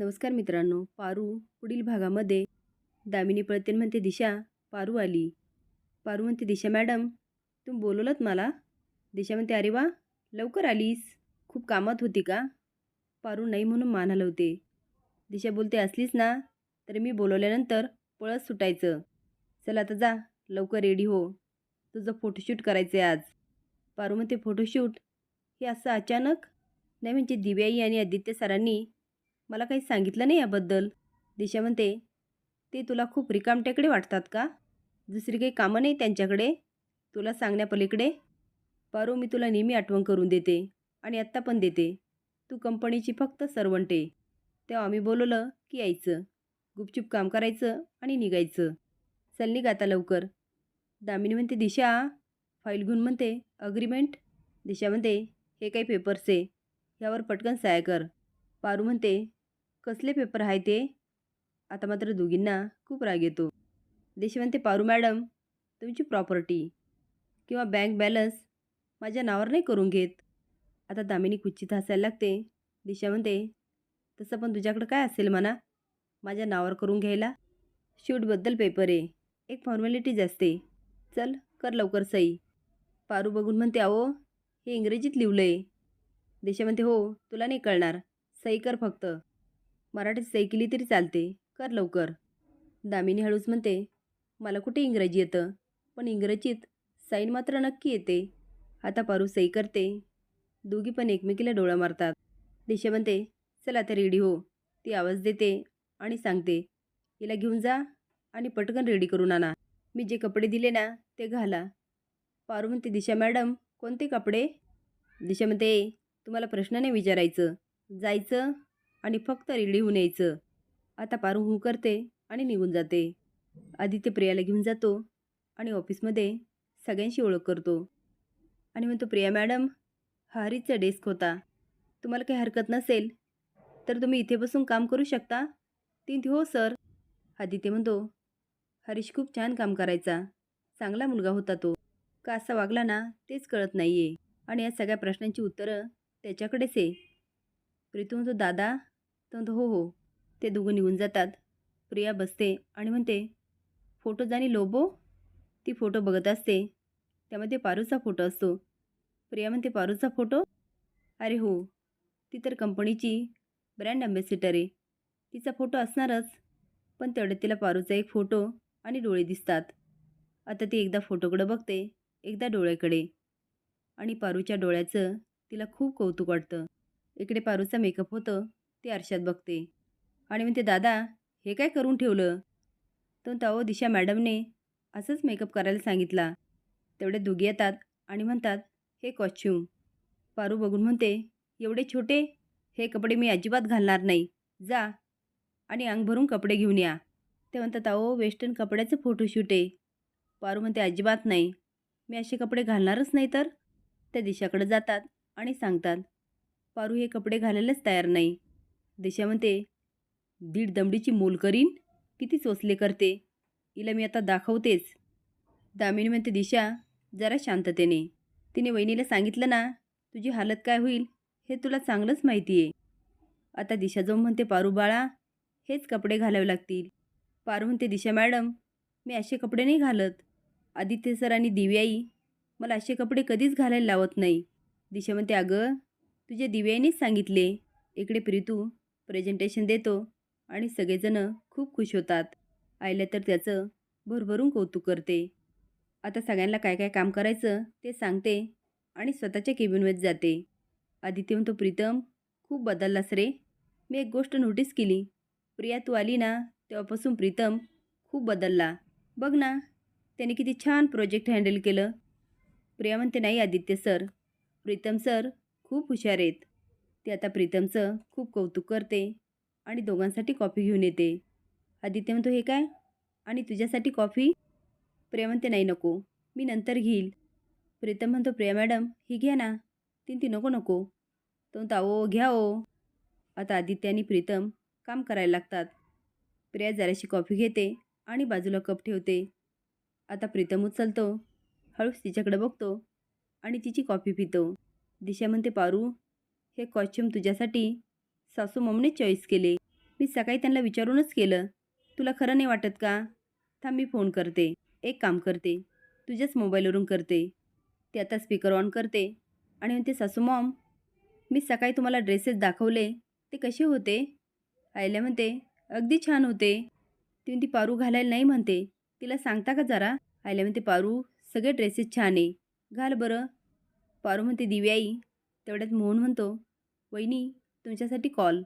नमस्कार मित्रांनो पारू पुढील भागामध्ये. दामिनी पळतेन म्हणते दिशा पारू आली. पारू म्हणते दिशा मॅडम तुम्ही बोलवलंत मला? दिशा म्हणते अरे वा लवकर आलीस. खूप कामात होती का? पारू नाही म्हणून मान हलवते. दिशा बोलते असलीस ना तर मी बोलवल्यानंतर पळत सुटायचं. चल आता जा लवकर रेडी हो. तुझं फोटोशूट करायचं आहे आज. पारू म्हणते फोटोशूट हे असं अचानक? नाही म्हणजे दिव्याई आणि आदित्य सरांनी मला काही सांगितलं नाही याबद्दल. दिशा म्हणते ते तुला खूप रिकामटेकडे वाटतात का? दुसरी काही कामं नाही त्यांच्याकडे? तुला सांगण्यापलीकडे? पारू मी तुला नेहमी आठवण करून देते आणि आत्ता पण देते. तू कंपनीची फक्त सर्वंट आहे तेव्हा आम्ही बोलवलं की यायचं. गुपचूप काम करायचं आणि निघायचं. चल निघ आता लवकर. दामिनी म्हणते दिशा फाईल घेऊन म्हणते अग्रीमेंट? दिशा म्हणते हे काही पेपर्स आहे. ह्यावर पटकन सहाय कर. पारू म्हणते कसले पेपर आहे ते? आता मात्र दोघींना खूप राग येतो. देश पारू मॅडम तुमची प्रॉपर्टी किंवा बँक बॅलन्स माझ्या नावावर नाही करून घेत. आता दामिनी कुच्चित हसायला लागते. दिशा म्हणते तसं पण तुझ्याकडं काय असेल म्हणा? माझ्या नावावर करून घ्यायला? शूटबद्दल पेपर आहे. एक फॉर्मॅलिटीज असते. चल कर लवकर सही पारू बघून म्हणते अहो हे इंग्रजीत लिहिलं आहे दिशा म्हणते हो तुला नाही कळणार. सही कर फक्त. मराठीत सही केली तरी चालते. कर लवकर. दामिनी हळूच म्हणते मला कुठे इंग्रजी येतं? पण इंग्रजीत साईन मात्र नक्की येते. आता पारू सही करते. दोघी पण एकमेकीला डोळा मारतात. दिशा म्हणते चल आता रेडी हो. ती आवाज देते आणि सांगते हिला घेऊन जा आणि पटकन रेडी करून आणा. मी जे कपडे दिले ना ते घाला. पारू म्हणते दिशा मॅडम कोणते कपडे? दिशा म्हणते तुम्हाला प्रश्न नाही विचारायचं. जायचं आणि फक्त रेडी होऊन यायचं. आता पारू हू करते आणि निघून जाते. आदित्य प्रियाला घेऊन जातो आणि ऑफिसमध्ये सगळ्यांशी ओळख करतो. आणि म्हणतो प्रिया मॅडम हा हरीचा डेस्क होता. तुम्हाला काही हरकत नसेल तर तुम्ही इथे बसून काम करू शकता. ती हो सर. आदित्य म्हणतो हरीश खूप छान काम करायचा. चांगला मुलगा होता तो. का असा वागला ना तेच कळत नाही आहे आणि या सगळ्या प्रश्नांची उत्तरं त्याच्याकडेच आहे. प्रीतू म्हणतो दादा तर हो हो. ते दोघं निघून जातात. प्रिया बसते आणि म्हणते फोटो जाणी लोबो? ती फोटो बघत असते. त्यामध्ये पारूचा फोटो असतो. प्रिया म्हणते पारूचा फोटो? अरे हो. ती तर कंपनीची ब्रँड अम्बॅसिडर आहे. तिचा फोटो असणारच. पण तेवढ्यात तिला पारूचा एक फोटो आणि डोळे दिसतात. आता ती एकदा फोटोकडं बघते एकदा डोळ्याकडे. आणि पारूच्या डोळ्याचं तिला खूप कौतुक वाटतं. इकडे पारूचा मेकअप होतं. ती आरशात बघते. आणि म्हणते दादा हे काय करून ठेवलं? तो तावो दिशा मॅडमने असंच मेकअप करायला सांगितला. तेवढे दुघे येतात आणि म्हणतात हे कॉस्च्युम पारू बघून म्हणते एवढे छोटे? हे कपडे मी अजिबात घालणार नाही. जा आणि अंग भरून कपडे घेऊन या. ते म्हणतात अहो वेस्टर्न कपड्याचं फोटोशूट आहे. पारू म्हणते अजिबात नाही. मी असे कपडे घालणारच नाही तर? त्या दिशाकडे जातात आणि सांगतात पारू हे कपडे घालायलाच तयार नाही. दिशा म्हणते दीड दमडीची मोल करीन किती चोचले करते. हिला मी आता दाखवतेच. दामिनी म्हणते दिशा जरा शांततेने. तिने वहिनीला सांगितलं ना तुझी हालत काय होईल हे तुला चांगलंच माहिती आहे आता दिशा जाऊन म्हणते पारू बाळा हेच कपडे घालावे लागतील. पारू म्हणते दिशा मॅडम मी असे कपडे नाही घालत. आदित्य सर आणि दिव्याई मला असे कपडे कधीच घालायला लावत नाही. दिशा म्हणते अगं तुझ्या दिव्याईनेच सांगितले. इकडे प्रीतू प्रेझेंटेशन देतो आणि सगळेजणं खूप खुश होतात. आयल्या तर त्याचं भरभरून कौतुक करते. आता सगळ्यांना काय काय काम करायचं ते सांगते आणि स्वतःच्या केबिनमध्ये जाते. आदित्य म्हणतो प्रीतम खूप बदललास रे. मी एक गोष्ट नोटीस केली. प्रिया तू आली ना तेव्हापासून प्रीतम खूप बदलला. बघ ना त्याने किती छान प्रोजेक्ट हँडल केलं. प्रिया म्हणते नाही आदित्य सर प्रीतम सर खूप हुशार आहेत. ती आता प्रीतमचं खूप कौतुक करते आणि दोघांसाठी कॉफी घेऊन येते. आदित्य म्हणतो हे काय? आणि तुझ्यासाठी कॉफी? प्रिया म्हणते नाही नको मी नंतर घेईल. प्रीतम म्हणतो प्रिया मॅडम ही घ्या ना. तीन ती नको नको. तो म्हणतो अहो घ्या ओ आता आदित्य आणि प्रीतम काम करायला लागतात. प्रिया जराशी कॉफी घेते आणि बाजूला कप ठेवते. आता प्रीतम उचलतो हळूच तिच्याकडे बघतो आणि तिची कॉफी पितो. दिशा म्हणते पारू हे कॉस्च्युम तुझ्यासाठी सासू मम्मीने चॉईस केले. मी सकाळी त्यांना विचारूनच केलं. तुला खरं नाही वाटत का? थांब मी फोन करते. एक काम करते. तुझ्याच मोबाईलवरून करते. ते आता स्पीकर ऑन करते. आणि म्हणते सासू मॉम मी सकाळी तुम्हाला ड्रेसेस दाखवले. ते कसे होते? आईला म्हणते अगदी छान होते. ती म्हणते पारू घालायला नाही म्हणते. तिला सांगता का जरा? आईला म्हणते पारू सगळे ड्रेसेस छान आहे. घाल बरं. पारू म्हणते दिव्याई तेवढ्यात मोहन म्हणतो वहिनी तुमच्यासाठी कॉल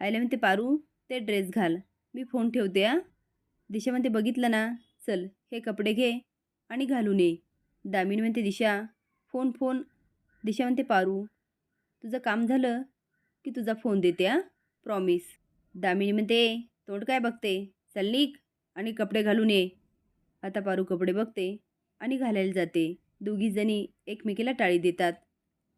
आयले म्हणते पारू ते ड्रेस घाल. मी फोन ठेवते आ दिशा म्हणते बघितलं ना. चल हे कपडे घे आणि घालून ये. दामिनी म्हणते दिशा फोन फोन दिशा म्हणते पारू तुझं काम झालं की तुझा फोन देते आ प्रॉमिस दामिनी म्हणते तोंड काय बघते? चल निक आणि कपडे घालून ये. आता पारू कपडे बघते आणि घालायला जाते. दोघीजणी एकमेकीला टाळी देतात.